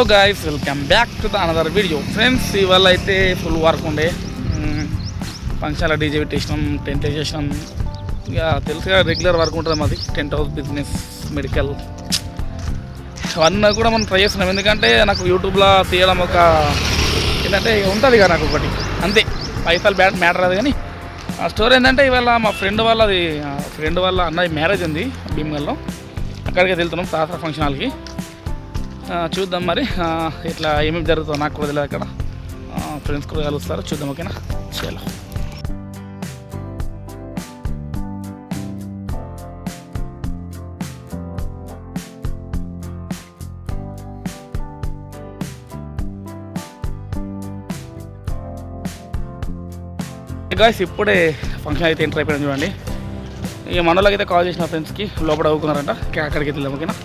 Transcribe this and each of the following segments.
Hello guys welcome back to the another video friends ఇవాళ అయితే full work ఉండే. ఫంక్షన్ల డీజే పెట్టేసినాం టెంట్ వేసేసినాం ఇక తెలుసుగా రెగ్యులర్ వర్క్ ఉంటుంది మాది టెంట్ హౌస్ బిజినెస్ మెడికల్ అవన్నీ కూడా మనం ట్రై చేస్తున్నాం. ఎందుకంటే నాకు యూట్యూబ్లో తీయడం ఒక ఏంటంటే ఉంటుంది కదా నాకు ఒకటి. అంతే. పైసలు బ్యాట్ మ్యాటర్ అది కానీ. ఆ స్టోరీ ఏంటంటే ఇవాళ మా ఫ్రెండ్ వాళ్ళ అది ఫ్రెండ్ వాళ్ళ అన్నది మ్యారేజ్ ఉంది భీమగల్లో. అక్కడికి వెళ్తున్నాం తాత ఫంక్షన్ హాల్కి. చూద్దాం మరి. ఇట్లా ఏమేమి జరుగుతుందో నాకు కూడా తెలియదు అక్కడ. ఫ్రెండ్స్ కూడా కలుస్తారు. చూద్దాం ఓకేనా చలో గాయస్ ఇప్పుడే ఫంక్షన్ అయితే ఎంటర్ అయిపోయింది చూడండి. ఇక మనలోకి అయితే కాల్ చేసిన ఫ్రెండ్స్కి లోపల అవుకున్నారంట అక్కడికి వెళ్దాం ఓకేనా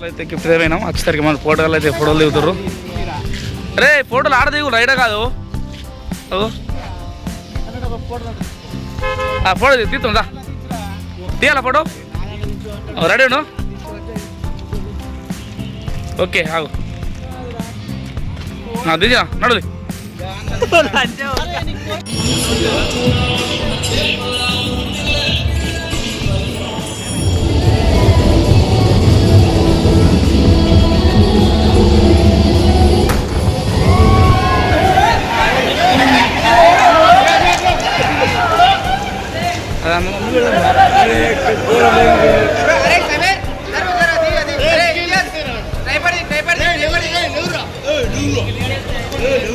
ఫోటోలు అయితే గిఫ్ట్ పోయినాం వచ్చేసరికి మన ఫోటోలు అయితే ఫోటోలు దిగుతారు అరే ఫోటోలు ఆడ దిగు రైడా కాదు. ఆ ఫోటో తీస్తుందా తీయాలా ఫోటో? రెడీ ఓకే ఆగు. దిగా నడుది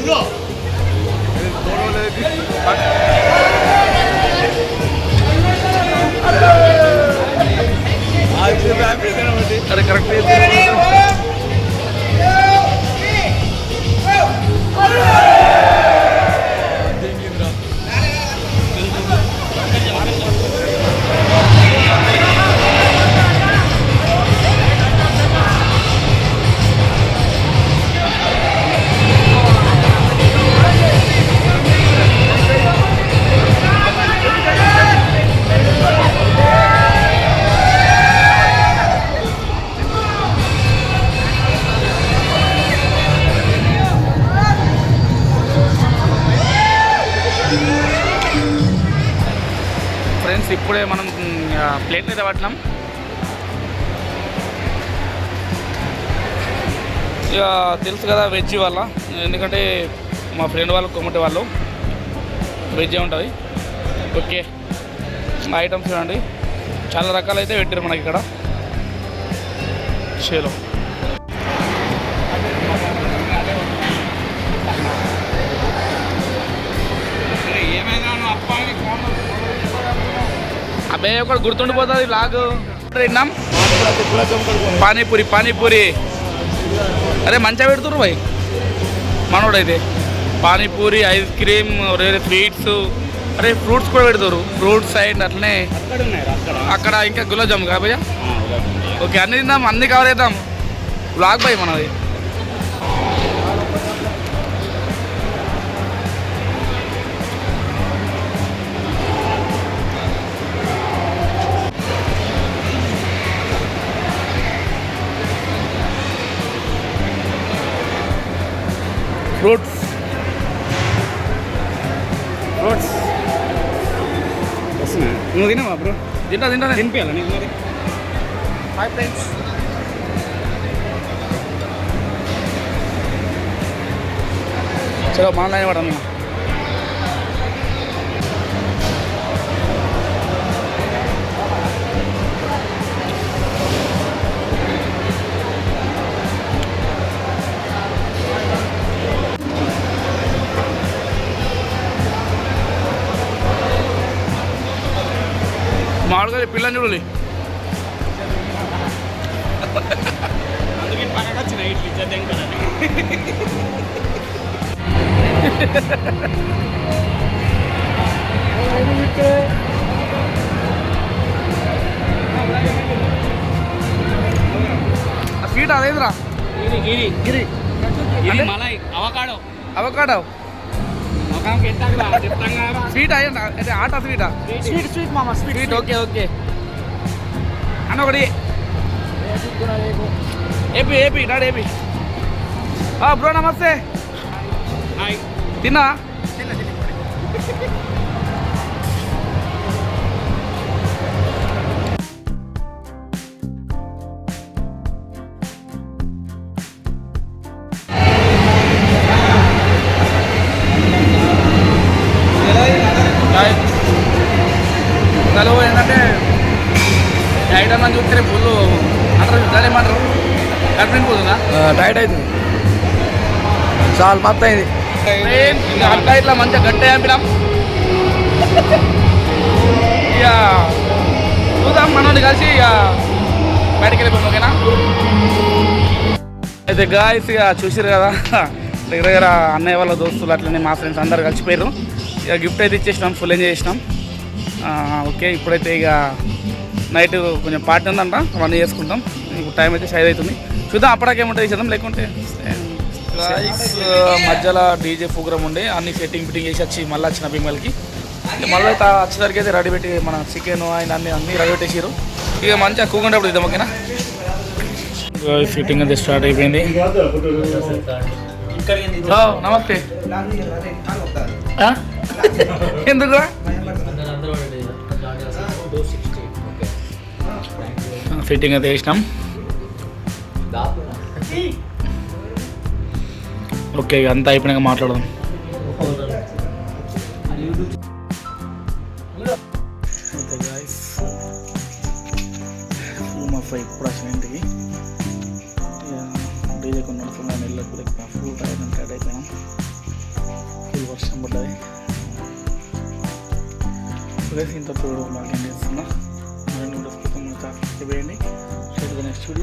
불러. 너를 아, 지금 앞에 사람한테. 아래 가락대. ఫ్రెండ్స్ ఇప్పుడే మనం ప్లేట్ మీద పట్టినాం. ఇక తెలుసు కదా వెజ్ వల్ల ఎందుకంటే మా ఫ్రెండ్ వాళ్ళు కొమ్మటి వాళ్ళు వెజ్ ఉంటుంది. ఓకే ఐటమ్స్ చూడండి. చాలా రకాలు అయితే పెట్టారు మనకి ఇక్కడ. చేలో. అబ్బే ఒకటి గుర్తుండిపోతుంది లాగు. తిన్నాం పానీపూరి పానీపూరి. అరే మంచిగా పెడుతురు భాయ్ మనోడైతే. పానీపూరి ఐస్ క్రీమ్ వేరే స్వీట్స్. అరే ఫ్రూట్స్ కూడా పెడతారు ఫ్రూట్స్ అండ్ అట్లనే అక్కడ ఉన్నాయి అక్కడ. అక్కడ ఇంకా గులాబ్ జామ్ కాబోయా ఓకే అన్ని తిందాం అన్ని కవర్ చేద్దాం. బ్లాగ్ బాయ్ మనది. ఫ్రూట్స్ ఫ్రూట్స్ వస్తున్నా నువ్వు తినవా బ్రో తింటా తింటా. తినిపించాలా నీకు మరి? ఫైవ్ ఫ్రెండ్స్ చలో మాట్లాడే పడను మామూలుగా పిల్లని చూడాలి sweet అదేంద్రా? Giri Giri. Giri? Malai avocado. Avocado. Sweet అంటే ఆట స్వీటా? స్వీట్ స్వీట్ మామ స్వీట్ ఓకే ఓకే. అన్న ఒకటి AP AP daddy AP. Bro నమస్తే. తిన్నా. అని చూస్తే ఫుల్ అంటారు దాని ఏమంటారు? కట్టిన పోతుందా? టైట్ అవుతుంది. చాలా మొత్తం అయింది. అట్లా ఇట్లా మంచిగా గట్టే చంపినాం. ఇక చూద్దాం మనోని కలిసి ఇక బయటికి వెళ్ళిపోతాం ఓకేనా? అయితే గాయస్ ఇక చూసారు కదా దగ్గర దగ్గర అన్నయ్య వాళ్ళ దోస్తులు అట్లనే మా ఫ్రెండ్స్ అందరు కలిసిపోయారు ఇక గిఫ్ట్ అయితే ఇచ్చేసినాం ఫుల్ ఎంజాయ్ చేసినాం. ఓకే ఇప్పుడైతే ఇక నైట్ కొంచెం పార్టీ ఉందంట అవన్నీ చేసుకుంటాం ఇప్పుడు టైం అయితే సైజ్ అవుతుంది. చూద్దాం అప్పటికేముంటుంది చేద్దాం లేకుంటే మధ్యలో డీజే ప్రోగ్రామ్ ఉండే అన్ని సెట్టింగ్ ఫిట్టింగ్ చేసి వచ్చి మళ్ళీ వచ్చిన బిమ్మలకి ఇక మళ్ళీ వచ్చేసరికి అయితే రెడీ పెట్టి మన చికెన్ ఆయన అన్ని అన్ని రెడీ పెట్టేసారు ఇక మంచిగా కూకుంటప్పుడు ఇద్దాం ఓకేనా? ఫిట్టింగ్ అయితే స్టార్ట్ అయిపోయింది. నమస్తే? ఎందుకు? ఫిట్టింగ్ అయితే వేసినాం ఓకే ఇక అంతా అయిపోయినాక మాట్లాడదాం. అయితే గాయస్ మా ఫై ఇప్పుడు వచ్చిన ఇంటికి? డీజే కొన్ని నడుస్తున్నాను వెళ్ళకు ఫుల్ టైం టైట్ అయిపోయినాం. ఫుల్ వర్షం పడ్డది. ఇంత చూడు బాగా చేస్తున్నా? থাকতে পারিনি সেটুকু ছিল